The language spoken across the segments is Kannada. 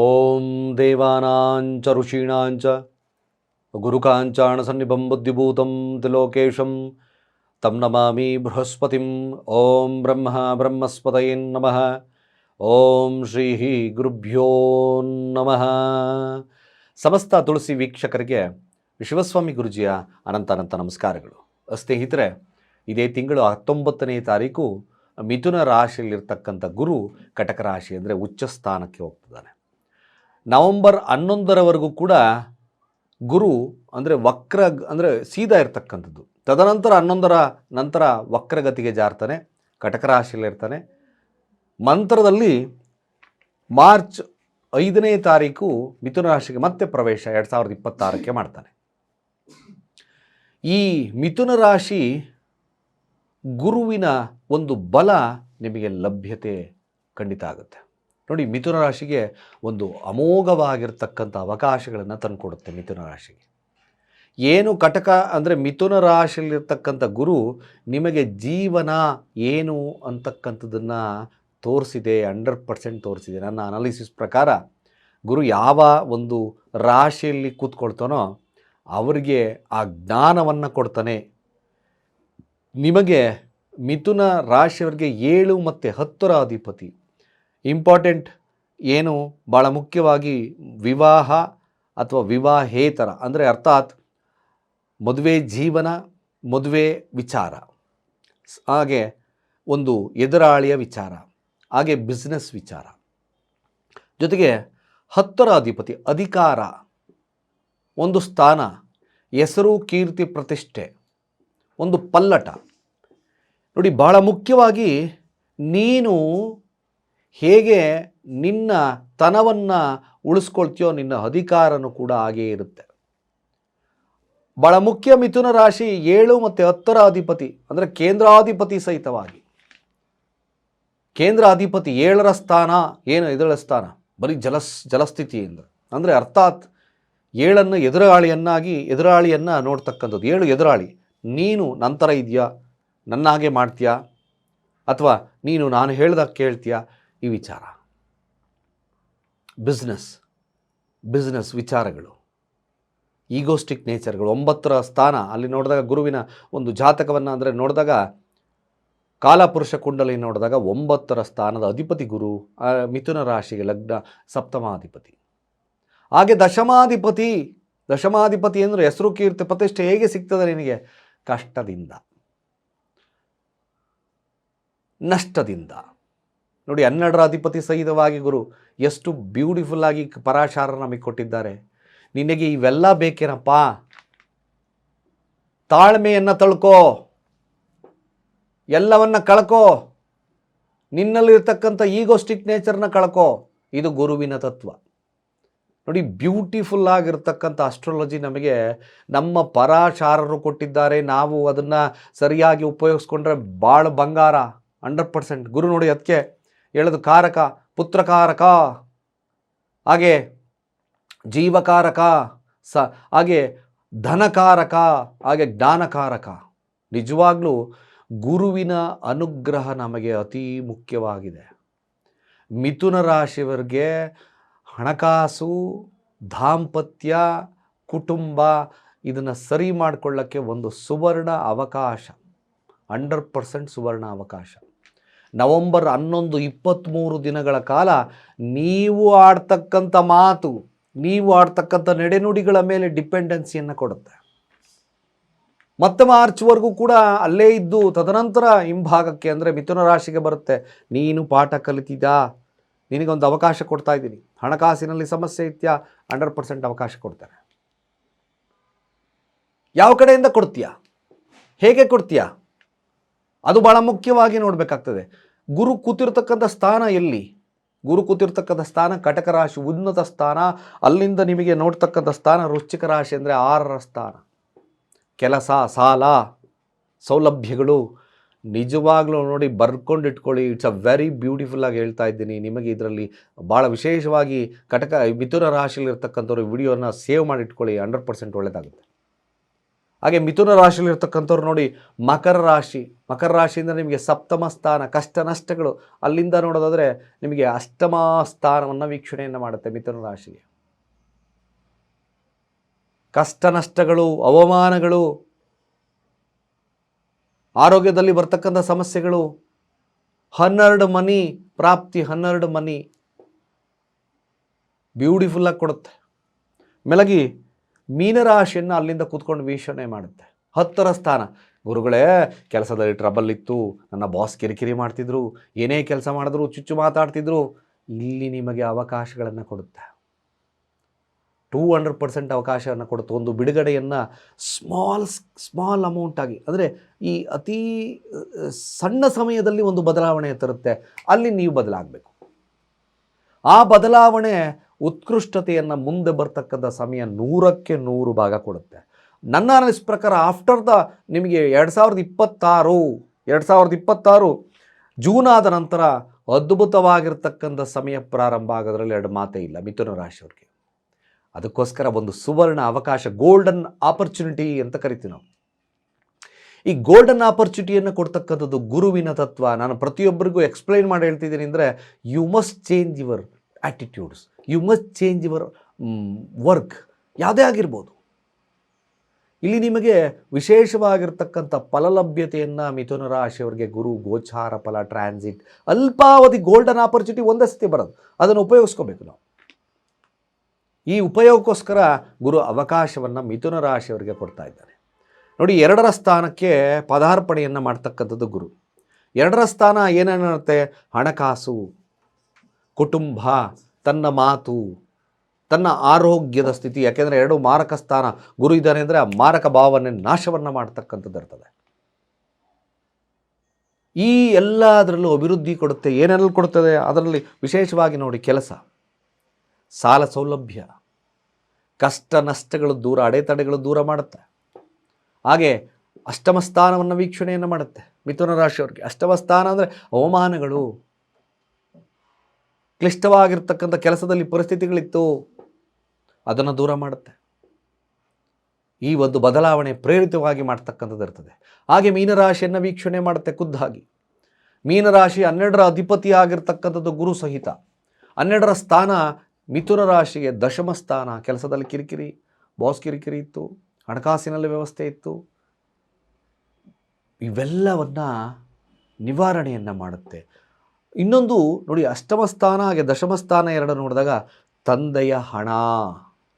ಓಂ ದೇವಾನಾಂಚ ಋಷೀಣಾಂಚ ಗುರುಕಾಂಚಾಣ ಸನ್ನಿಭಂ ಬುದ್ಧಿಭೂತಂ ತ್ರಿಲೋಕೇಶಂ ತಂ ನಮಾಮಿ ಬೃಹಸ್ಪತಿಂ ಓಂ ಬ್ರಹ್ಮ ಬ್ರಹ್ಮಸ್ಪತಯೇನ್ ನಮಃ ಓಂ ಶ್ರೀ ಗುರುಭ್ಯೋ ನಮಃ. ಸಮಸ್ತ ತುಳಸಿ ವೀಕ್ಷಕರಿಗೆ ಶಿವಸ್ವಾಮಿ ಗುರುಜಿಯ ಅನಂತ ಅನಂತ ನಮಸ್ಕಾರಗಳು. ಸ್ನೇಹಿತರೆ, ಇದೇ ತಿಂಗಳು ಹತ್ತೊಂಬತ್ತನೇ ತಾರೀಕು ಮಿಥುನ ರಾಶಿಯಲ್ಲಿರ್ತಕ್ಕಂಥ ಗುರು ಕಟಕ ರಾಶಿ ಅಂದರೆ ಉಚ್ಚ ಸ್ಥಾನಕ್ಕೆ ಹೋಗ್ತಿದ್ದಾನೆ. ನವಂಬರ್ ಹನ್ನೊಂದರವರೆಗೂ ಕೂಡ ಗುರು ಅಂದರೆ ವಕ್ರ ಅಂದರೆ ಸೀದಾ ಇರ್ತಕ್ಕಂಥದ್ದು. ತದನಂತರ ಹನ್ನೊಂದರ ನಂತರ ವಕ್ರಗತಿಗೆ ಜಾರ್ತಾನೆ, ಕಟಕ ರಾಶಿಯಲ್ಲಿರ್ತಾನೆ ಮಂತ್ರದಲ್ಲಿ ಮಾರ್ಚ್ ಐದನೇ ತಾರೀಕು ಮಿಥುನ ರಾಶಿಗೆ ಮತ್ತೆ ಪ್ರವೇಶ ಎರಡು ಸಾವಿರದ ಇಪ್ಪತ್ತಾರಕ್ಕೆ ಮಾಡ್ತಾನೆ. ಈ ಮಿಥುನ ರಾಶಿ ಗುರುವಿನ ಒಂದು ಬಲ ನಿಮಗೆ ಲಭ್ಯತೆ ಖಂಡಿತ ಆಗುತ್ತೆ. ನೋಡಿ, ಮಿಥುನ ರಾಶಿಗೆ ಒಂದು ಅಮೋಘವಾಗಿರ್ತಕ್ಕಂಥ ಅವಕಾಶಗಳನ್ನು ತಂದುಕೊಡುತ್ತೆ ಮಿಥುನ ರಾಶಿಗೆ. ಏನು ಕಟಕ ಅಂದರೆ ಮಿಥುನ ರಾಶಿಯಲ್ಲಿರ್ತಕ್ಕಂಥ ಗುರು ನಿಮಗೆ ಜೀವನ ಏನು ಅಂತಕ್ಕಂಥದ್ದನ್ನು ತೋರಿಸಿದೆ, ಹಂಡ್ರೆಡ್ ಪರ್ಸೆಂಟ್ ತೋರಿಸಿದೆ. ನನ್ನ ಅನಾಲಿಸಿಸ್ ಪ್ರಕಾರ ಗುರು ಯಾವ ಒಂದು ರಾಶಿಯಲ್ಲಿ ಕೂತ್ಕೊಳ್ತಾನೋ ಅವರಿಗೆ ಆ ಜ್ಞಾನವನ್ನು ಕೊಡ್ತಾನೆ. ನಿಮಗೆ ಮಿಥುನ ರಾಶಿಯವರಿಗೆ ಏಳು ಮತ್ತು ಹತ್ತರ ಅಧಿಪತಿ. ಇಂಪಾರ್ಟೆಂಟ್ ಏನು ಭಾಳ ಮುಖ್ಯವಾಗಿ ವಿವಾಹ ಅಥವಾ ವಿವಾಹೇತರ, ಅಂದರೆ ಅರ್ಥಾತ್ ಮದುವೆ ಜೀವನ, ಮದುವೆ ವಿಚಾರ. ಹಾಗೆ ಒಂದು ಎದುರಾಳಿಯ ವಿಚಾರ, ಹಾಗೆ ಬಿಸ್ನೆಸ್ ವಿಚಾರ. ಜೊತೆಗೆ ಹತ್ತರ ಅಧಿಪತಿ ಅಧಿಕಾರ, ಒಂದು ಸ್ಥಾನ, ಹೆಸರು, ಕೀರ್ತಿ, ಪ್ರತಿಷ್ಠೆ, ಒಂದು ಪಲ್ಲಟ. ನೋಡಿ, ಬಹಳ ಮುಖ್ಯವಾಗಿ ನೀನು ಹೇಗೆ ನಿನ್ನ ತನವನ್ನು ಉಳಿಸ್ಕೊಳ್ತೀಯೋ ನಿನ್ನ ಅಧಿಕಾರನೂ ಕೂಡ ಹಾಗೇ ಇರುತ್ತೆ. ಬಹಳ ಮುಖ್ಯ ಮಿಥುನ ರಾಶಿ ಏಳು ಮತ್ತು ಹತ್ತರ ಅಧಿಪತಿ, ಅಂದರೆ ಕೇಂದ್ರಾಧಿಪತಿ ಸಹಿತವಾಗಿ. ಕೇಂದ್ರ ಅಧಿಪತಿ ಏಳರ ಸ್ಥಾನ, ಏನು ಎದುರ ಸ್ಥಾನ? ಬರೀ ಜಲಸ್ ಜಲಸ್ಥಿತಿಯಿಂದ ಅಂದರೆ ಅರ್ಥಾತ್ ಏಳನ್ನು ಎದುರಾಳಿಯನ್ನಾಗಿ, ಎದುರಾಳಿಯನ್ನು ನೋಡ್ತಕ್ಕಂಥದ್ದು. ಏಳು ಎದುರಾಳಿ, ನೀನು ನಂತರ ಇದೆಯಾ? ನನ್ನ ಹಾಗೆ ಮಾಡ್ತೀಯಾ? ಅಥವಾ ನೀನು ನಾನು ಹೇಳ್ದಾಗ ಕೇಳ್ತೀಯಾ? ಈ ವಿಚಾರ. ಬಿಸ್ನೆಸ್ ಬಿಸ್ನೆಸ್ ವಿಚಾರಗಳು. ಈಗೋಸ್ಟಿಕ್ ನೇಚರ್ಗಳು ಒಂಬತ್ತರ ಸ್ಥಾನ. ಅಲ್ಲಿ ನೋಡಿದಾಗ ಗುರುವಿನ ಒಂದು ಜಾತಕವನ್ನು ಅಂದರೆ ನೋಡಿದಾಗ ಕಾಲಪುರುಷ ಕುಂಡಲಿ ನೋಡಿದಾಗ ಒಂಬತ್ತರ ಸ್ಥಾನದ ಅಧಿಪತಿ ಗುರು ಮಿಥುನ ರಾಶಿಗೆ ಲಗ್ನ ಸಪ್ತಮಾಧಿಪತಿ. ಹಾಗೆ ದಶಮಾಧಿಪತಿ ದಶಮಾಧಿಪತಿ ಅಂದರೆ ಹೆಸರು ಕೀರ್ತಿ ಪ್ರತಿಷ್ಠೆ ಹೇಗೆ ಸಿಗ್ತದೆ ನಿನಗೆ? ಕಷ್ಟದಿಂದ. ನಷ್ಟದಿಂದ. ನೋಡಿ ಹನ್ನೆರಡರ ಅಧಿಪತಿ ಸಹಿತವಾಗಿ ಗುರು, ಎಷ್ಟು ಬ್ಯೂಟಿಫುಲ್ ಆಗಿ ಪರಾಶಾರ ನಮಗೆ ಕೊಟ್ಟಿದ್ದಾರೆ. ನಿನಗೆ ಇವೆಲ್ಲ ಬೇಕೇನಪ್ಪ? ತಾಳ್ಮೆಯನ್ನು ತಳ್ಕೋ. ಎಲ್ಲವನ್ನ ಕಳ್ಕೋ. ನಿನ್ನಲ್ಲಿರ್ತಕ್ಕಂಥ ಈಗೋಸ್ಟಿಕ್ ನೇಚರ್ನ ಕಳ್ಕೋ. ಇದು ಗುರುವಿನ ತತ್ವ. ನೋಡಿ ಬ್ಯೂಟಿಫುಲ್ ಆಗಿರ್ತಕ್ಕಂಥ ಅಸ್ಟ್ರಾಲಜಿ ನಮಗೆ ನಮ್ಮ ಪರಾಶಾರರು ಕೊಟ್ಟಿದ್ದಾರೆ. ನಾವು ಅದನ್ನು ಸರಿಯಾಗಿ ಉಪಯೋಗಿಸ್ಕೊಂಡ್ರೆ ಭಾಳ ಬಂಗಾರ ಹಂಡ್ರೆಡ್ ಪರ್ಸೆಂಟ್ ಗುರು ನೋಡಿ ಅದಕ್ಕೆ. ಹೇಳೋದು ಕಾರಕ, ಪುತ್ರಕಾರಕ. ಹಾಗೆ ಜೀವಕಾರಕ, ಸ, ಹಾಗೆ ಧನಕಾರಕ, ಹಾಗೆ ಜ್ಞಾನಕಾರಕ. ನಿಜವಾಗ್ಲೂ ಗುರುವಿನ ಅನುಗ್ರಹ ನಮಗೆ ಅತಿ ಮುಖ್ಯವಾಗಿದೆ. ಮಿಥುನ ರಾಶಿಯವರಿಗೆ ಹಣಕಾಸು, ದಾಂಪತ್ಯ, ಕುಟುಂಬ ಇದನ್ನು ಸರಿ ಮಾಡಿಕೊಳ್ಳೋಕ್ಕೆ ಒಂದು ಸುವರ್ಣ ಅವಕಾಶ, ಹಂಡ್ರೆಡ್ ಪರ್ಸೆಂಟ್ ಸುವರ್ಣ ಅವಕಾಶ. ನವಂಬರ್ ಹನ್ನೊಂದು ಇಪ್ಪತ್ತ್ಮೂರು ದಿನಗಳ ಕಾಲ ನೀವು ಆಡ್ತಕ್ಕಂಥ ಮಾತು, ನೀವು ಆಡ್ತಕ್ಕಂಥ ನಡೆನುಡಿಗಳ ಮೇಲೆ ಡಿಪೆಂಡೆನ್ಸಿಯನ್ನು ಕೊಡುತ್ತೆ. ಮತ್ತೆ ಮಾರ್ಚ್ವರೆಗೂ ಕೂಡ ಅಲ್ಲೇ ಇದ್ದು ತದನಂತರ ಹಿಂಭಾಗಕ್ಕೆ ಅಂದರೆ ಮಿಥುನ ರಾಶಿಗೆ ಬರುತ್ತೆ. ನೀನು ಪಾಠ ಕಲಿತಿದ್ದಾ ನಿನಗೊಂದು ಅವಕಾಶ ಕೊಡ್ತಾ ಇದ್ದೀನಿ. ಹಣಕಾಸಿನಲ್ಲಿ ಸಮಸ್ಯೆ ಇತ್ಯಾ? ಹಂಡ್ರೆಡ್ ಪರ್ಸೆಂಟ್ ಅವಕಾಶ ಕೊಡ್ತಾರೆ ಯಾವ ಕಡೆಯಿಂದ ಕೊಡ್ತೀಯಾ? ಹೇಗೆ ಕೊಡ್ತೀಯಾ? ಅದು ಭಾಳ ಮುಖ್ಯವಾಗಿ ನೋಡಬೇಕಾಗ್ತದೆ. ಗುರು ಕೂತಿರ್ತಕ್ಕಂಥ ಸ್ಥಾನ ಎಲ್ಲಿ? ಗುರು ಕೂತಿರ್ತಕ್ಕಂಥ ಸ್ಥಾನ, ಕಟಕ ರಾಶಿ, ಉನ್ನತ ಸ್ಥಾನ, ಅಲ್ಲಿಂದ ನಿಮಗೆ ನೋಡ್ತಕ್ಕಂಥ ಸ್ಥಾನ ರುಚಿಕ ರಾಶಿ ಅಂದರೆ ಆರರ ಸ್ಥಾನ. ಕೆಲಸ, ಸಾಲ, ಸೌಲಭ್ಯಗಳು ನಿಜವಾಗ್ಲೂ ನೋಡಿ ಬರ್ಕೊಂಡು ಇಟ್ಕೊಳ್ಳಿ. ಇಟ್ಸ್ ಅ ವೆರಿ ಬ್ಯೂಟಿಫುಲ್ ಆಗಿ ಹೇಳ್ತಾ ಇದ್ದೀನಿ. ನಿಮಗೆ ಇದರಲ್ಲಿ ಭಾಳ ವಿಶೇಷವಾಗಿ ಕಟಕ, ಮಿಥುನ ರಾಶಿಯಲ್ಲಿರ್ತಕ್ಕಂಥವ್ರು ವಿಡಿಯೋನ ಸೇವ್ ಮಾಡಿ ಇಟ್ಕೊಳ್ಳಿ. ಹಂಡ್ರೆಡ್ ಪರ್ಸೆಂಟ್ ಒಳ್ಳೆಯದಾಗುತ್ತೆ ಹಾಗೆ ಮಿಥುನ ರಾಶಿಯಲ್ಲಿ ಇರ್ತಕ್ಕಂಥವ್ರು ನೋಡಿ ಮಕರ ರಾಶಿ. ಮಕರ ರಾಶಿಯಿಂದ ನಿಮಗೆ ಸಪ್ತಮ ಸ್ಥಾನ, ಕಷ್ಟ ನಷ್ಟಗಳು ಅಲ್ಲಿಂದ ನೋಡೋದಾದರೆ ನಿಮಗೆ ಅಷ್ಟಮ ಸ್ಥಾನವನ್ನು ವೀಕ್ಷಣೆಯನ್ನು ಮಾಡುತ್ತೆ ಮಿಥುನ ರಾಶಿಗೆ. ಕಷ್ಟ ನಷ್ಟಗಳು, ಅವಮಾನಗಳು, ಆರೋಗ್ಯದಲ್ಲಿ ಬರ್ತಕ್ಕಂಥ ಸಮಸ್ಯೆಗಳು, ಹನ್ನೆರಡು ಮನಿ ಪ್ರಾಪ್ತಿ, ಹನ್ನೆರಡು ಮನಿ ಬ್ಯೂಟಿಫುಲ್ಲಾಗಿ ಕೊಡುತ್ತೆ. ಮೆಲಗಿ ಮೀನರಾಶಿಯನ್ನು ಅಲ್ಲಿಂದ ಕೂತ್ಕೊಂಡು ವೀಕ್ಷಣೆ ಮಾಡುತ್ತೆ. ಹತ್ತರ ಸ್ಥಾನ. ಗುರುಗಳೇ, ಕೆಲಸದಲ್ಲಿ ಟ್ರಬಲ್ ಇತ್ತು. ನನ್ನ ಬಾಸ್ ಕಿರಿಕಿರಿ ಮಾಡ್ತಿದ್ರು. ಏನೇ ಕೆಲಸ ಮಾಡಿದ್ರು, ಚುಚ್ಚು ಮಾತಾಡ್ತಿದ್ರು. ಇಲ್ಲಿ ನಿಮಗೆ ಅವಕಾಶಗಳನ್ನು ಕೊಡುತ್ತೆ. ಟೂ ಹಂಡ್ರೆಡ್ ಪರ್ಸೆಂಟ್ ಅವಕಾಶವನ್ನು ಕೊಡುತ್ತೆ. ಒಂದು ಬಿಡುಗಡೆಯನ್ನು ಸ್ಮಾಲ್ ಸ್ಮಾಲ್ ಅಮೌಂಟಾಗಿ ಅಂದರೆ ಈ ಅತಿ ಸಣ್ಣ ಸಮಯದಲ್ಲಿ ಒಂದು ಬದಲಾವಣೆ ತರುತ್ತೆ. ಅಲ್ಲಿ ನೀವು ಬದಲಾಗಬೇಕು. ಆ ಬದಲಾವಣೆ ಉತ್ಕೃಷ್ಟತೆಯನ್ನು ಮುಂದೆ ಬರ್ತಕ್ಕಂಥ ಸಮಯ ನೂರಕ್ಕೆ ನೂರು ಭಾಗ ಕೊಡುತ್ತೆ. ನನ್ನ ಅನಿಸ್ ಪ್ರಕಾರ ಆಫ್ಟರ್ ದ ನಿಮಗೆ ಎರಡು ಸಾವಿರದ ಇಪ್ಪತ್ತಾರು, ಎರಡು ಸಾವಿರದ ಇಪ್ಪತ್ತಾರು ಜೂನ್ ಆದ ನಂತರ ಅದ್ಭುತವಾಗಿರ್ತಕ್ಕಂಥ ಸಮಯ ಪ್ರಾರಂಭ ಆಗೋದ್ರಲ್ಲಿ ಎರಡು ಮಾತೇ ಇಲ್ಲ ಮಿಥುನ ರಾಶಿಯವ್ರಿಗೆ. ಅದಕ್ಕೋಸ್ಕರ ಒಂದು ಸುವರ್ಣ ಅವಕಾಶ ಗೋಲ್ಡನ್ ಆಪರ್ಚುನಿಟಿ ಅಂತ ಕರಿತೀವಿ ನಾವು. ಈ ಗೋಲ್ಡನ್ ಆಪರ್ಚುನಿಟಿಯನ್ನು ಕೊಡ್ತಕ್ಕಂಥದ್ದು ಗುರುವಿನ ತತ್ವ. ನಾನು ಪ್ರತಿಯೊಬ್ಬರಿಗೂ ಎಕ್ಸ್ಪ್ಲೈನ್ ಮಾಡಿ ಹೇಳ್ತಿದ್ದೀನಿ ಅಂದರೆ you must change your attitudes you must change your work ಯಾವುದೇ ಆಗಿರ್ಬೋದು. ಇಲ್ಲಿ ನಿಮಗೆ ವಿಶೇಷವಾಗಿರ್ತಕ್ಕಂಥ ಫಲಲಭ್ಯತೆಯನ್ನು ಮಿಥುನ ರಾಶಿಯವರಿಗೆ ಗುರು ಗೋಚಾರ ಫಲ ಟ್ರಾನ್ಸಿಟ್ ಅಲ್ಪಾವಧಿ ಗೋಲ್ಡನ್ ಆಪರ್ಚುನಿಟಿ ಒಂದಷ್ಟೇ ಬರೋದು. ಅದನ್ನು ಉಪಯೋಗಿಸ್ಕೋಬೇಕು ನಾವು. ಈ ಉಪಯೋಗಕ್ಕೋಸ್ಕರ ಗುರು ಅವಕಾಶವನ್ನು ಮಿಥುನ ರಾಶಿಯವರಿಗೆ ಕೊಡ್ತಾ ಇದ್ದಾನೆ. ನೋಡಿ, ಎರಡರ ಸ್ಥಾನಕ್ಕೆ ಪದಾರ್ಪಣೆಯನ್ನು ಮಾಡ್ತಕ್ಕಂಥದ್ದು ಗುರು. ಎರಡರ ಸ್ಥಾನ ಏನೇನಿರುತ್ತೆ? ಹಣಕಾಸು ಕುಟುಂಬ, ತನ್ನ ಮಾತು, ತನ್ನ ಆರೋಗ್ಯದ ಸ್ಥಿತಿ, ಯಾಕೆಂದರೆ ಎರಡು ಮಾರಕ ಸ್ಥಾನ. ಗುರು ಇದ್ದಾನೆ ಅಂದರೆ ಆ ಮಾರಕ ಭಾವನೆ ನಾಶವನ್ನು ಮಾಡ್ತಕ್ಕಂಥದ್ದು ಇರ್ತದೆ. ಈ ಎಲ್ಲದರಲ್ಲೂ ಅಭಿವೃದ್ಧಿ ಕೊಡುತ್ತೆ, ಏನೆಲ್ಲ ಕೊಡುತ್ತದೆ? ಅದರಲ್ಲಿ ವಿಶೇಷವಾಗಿ ನೋಡಿ ಕೆಲಸ. ಸಾಲ ಸೌಲಭ್ಯ. ಕಷ್ಟ ನಷ್ಟಗಳು ದೂರ, ಅಡೆತಡೆಗಳು ದೂರ ಮಾಡುತ್ತೆ. ಹಾಗೆ ಅಷ್ಟಮ ಸ್ಥಾನವನ್ನು ವೀಕ್ಷಣೆಯನ್ನು ಮಾಡುತ್ತೆ, ಮಿಥುನ ರಾಶಿಯವ್ರಿಗೆ. ಅಷ್ಟಮ ಸ್ಥಾನ ಅಂದರೆ ಅವಮಾನಗಳು ಕ್ಲಿಷ್ಟವಾಗಿರ್ತಕ್ಕಂಥ ಕೆಲಸದಲ್ಲಿ ಪರಿಸ್ಥಿತಿಗಳಿತ್ತು, ಅದನ್ನು ದೂರ ಮಾಡುತ್ತೆ. ಈ ಒಂದು ಬದಲಾವಣೆ ಪ್ರೇರಿತವಾಗಿ ಮಾಡ್ತಕ್ಕಂಥದ್ದು ಇರ್ತದೆ. ಹಾಗೆ ಮೀನರಾಶಿಯನ್ನು ವೀಕ್ಷಣೆ ಮಾಡುತ್ತೆ ಖುದ್ದಾಗಿ. ಮೀನರಾಶಿ ಹನ್ನೆರಡರ ಅಧಿಪತಿ ಆಗಿರ್ತಕ್ಕಂಥದ್ದು ಗುರು ಸಹಿತ. ಹನ್ನೆರಡರ ಸ್ಥಾನ ಮಿಥುನ ರಾಶಿಗೆ ದಶಮ ಸ್ಥಾನ. ಕೆಲಸದಲ್ಲಿ ಕಿರಿಕಿರಿ, ಬಾಸ್ ಕಿರಿಕಿರಿ ಇತ್ತು, ಹಣಕಾಸಿನಲ್ಲಿ ವ್ಯವಸ್ಥೆ ಇತ್ತು. ಇವೆಲ್ಲವನ್ನು ನಿವಾರಣೆಯನ್ನು ಮಾಡುತ್ತೆ. ಇನ್ನೊಂದು ನೋಡಿ ಅಷ್ಟಮ ಸ್ಥಾನ ಹಾಗೆ ದಶಮ ಸ್ಥಾನ ಎರಡು ನೋಡಿದಾಗ ತಂದೆಯ ಹಣ.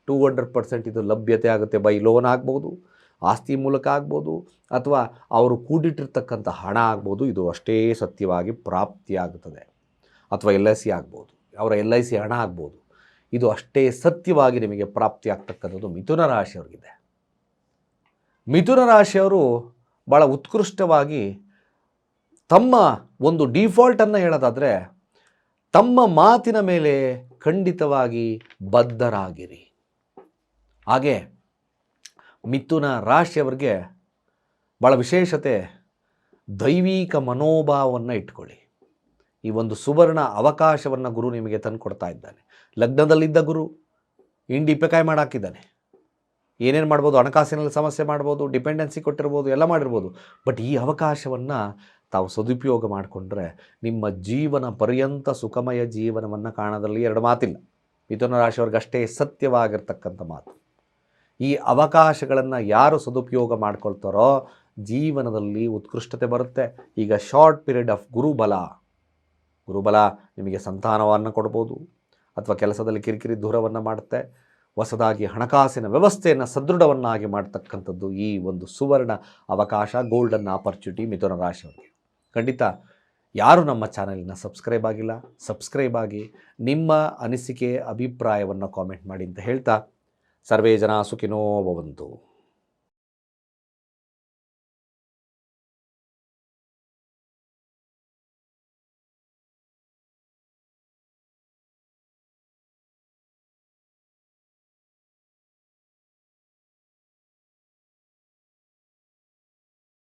ಟೂ ಹಂಡ್ರೆಡ್ ಪರ್ಸೆಂಟ್ ಇದು ಲಭ್ಯತೆ ಆಗುತ್ತೆ. ಬೈ ಲೋನ್ ಆಗ್ಬೋದು, ಆಸ್ತಿ ಮೂಲಕ ಆಗ್ಬೋದು, ಅಥವಾ ಅವರು ಕೂಡಿಟ್ಟಿರ್ತಕ್ಕಂಥ ಹಣ ಆಗ್ಬೋದು. ಇದು ಅಷ್ಟೇ ಸತ್ಯವಾಗಿ ಪ್ರಾಪ್ತಿಯಾಗುತ್ತದೆ. ಅಥವಾ ಎಲ್ ಐ ಸಿ ಆಗ್ಬೋದು. ಅವರ ಎಲ್ ಐ ಸಿ ಹಣ ಆಗ್ಬೋದು. ಇದು ಅಷ್ಟೇ ಸತ್ಯವಾಗಿ ನಿಮಗೆ ಪ್ರಾಪ್ತಿ ಆಗ್ತಕ್ಕಂಥದ್ದು ಮಿಥುನ ರಾಶಿಯವರಿಗಿದೆ. ಮಿಥುನ ರಾಶಿಯವರು ಭಾಳ ಉತ್ಕೃಷ್ಟವಾಗಿ ತಮ್ಮ ಒಂದು ಡೀಫಾಲ್ಟನ್ನು ಹೇಳೋದಾದರೆ, ತಮ್ಮ ಮಾತಿನ ಮೇಲೆ ಖಂಡಿತವಾಗಿ ಬದ್ಧರಾಗಿರಿ. ಹಾಗೆ ಮಿಥುನ ರಾಶಿಯವರಿಗೆ ಭಾಳ ವಿಶೇಷತೆ ದೈವಿಕ ಮನೋಭಾವವನ್ನು ಇಟ್ಕೊಳ್ಳಿ. ಈ ಒಂದು ಸುವರ್ಣ ಅವಕಾಶವನ್ನು ಗುರು ನಿಮಗೆ ತಂದುಕೊಡ್ತಾ ಇದ್ದಾನೆ. ಲಗ್ನದಲ್ಲಿದ್ದ ಗುರು ಇಂಡಿಪೆಕಾಯ್ ಮಾಡಾಕಿದ್ದಾನೆ. ಏನೇನು ಮಾಡ್ಬೋದು, ಹಣಕಾಸಿನಲ್ಲಿ ಸಮಸ್ಯೆ ಮಾಡ್ಬೋದು ಡಿಪೆಂಡೆನ್ಸಿ ಕೊಟ್ಟಿರ್ಬೋದು, ಎಲ್ಲ ಮಾಡಿರ್ಬೋದು. ಬಟ್ ಈ ಅವಕಾಶವನ್ನು ತಾವು ಸದುಪಯೋಗ ಮಾಡಿಕೊಂಡ್ರೆ ನಿಮ್ಮ ಜೀವನ ಪರ್ಯಂತ ಸುಖಮಯ ಜೀವನವನ್ನು ಕಾಣೋದ್ರಲ್ಲಿ ಎರಡು ಮಾತಿಲ್ಲ. ಮಿಥುನ ರಾಶಿಯವ್ರಿಗಷ್ಟೇ ಸತ್ಯವಾಗಿರ್ತಕ್ಕಂಥ ಮಾತು. ಈ ಅವಕಾಶಗಳನ್ನು ಯಾರು ಸದುಪಯೋಗ ಮಾಡ್ಕೊಳ್ತಾರೋ ಜೀವನದಲ್ಲಿ ಉತ್ಕೃಷ್ಟತೆ ಬರುತ್ತೆ. ಈಗ ಶಾರ್ಟ್ ಪೀರಿಯಡ್ ಆಫ್ ಗುರುಬಲ. ಗುರುಬಲ ನಿಮಗೆ ಸಂತಾನವನ್ನು ಕೊಡ್ಬೋದು. ಅಥವಾ ಕೆಲಸದಲ್ಲಿ ಕಿರಿಕಿರಿ ದೂರವನ್ನು ಮಾಡುತ್ತೆ. ಹೊಸದಾಗಿ ಹಣಕಾಸಿನ ವ್ಯವಸ್ಥೆಯನ್ನು ಸದೃಢವನ್ನಾಗಿ ಮಾಡ್ತಕ್ಕಂಥದ್ದು ಈ ಒಂದು ಸುವರ್ಣ ಅವಕಾಶ ಗೋಲ್ಡನ್ ಆಪರ್ಚುನಿಟಿ ಮಿಥುನ ರಾಶಿಯವರಿಗೆ. ಖಂಡಿತ ಯಾರು ನಮ್ಮ ಚಾನಲಿನ ಸಬ್ಸ್ಕ್ರೈಬ್ ಆಗಿಲ್ಲ, ಸಬ್ಸ್ಕ್ರೈಬ್ ಆಗಿ ನಿಮ್ಮ ಅನಿಸಿಕೆ, ಅಭಿಪ್ರಾಯವನ್ನು ಕಾಮೆಂಟ್ ಮಾಡಿ ಅಂತ ಹೇಳ್ತಾ, ಸರ್ವೇ ಜನ ಸುಖಿನೋ ಭವಂತು.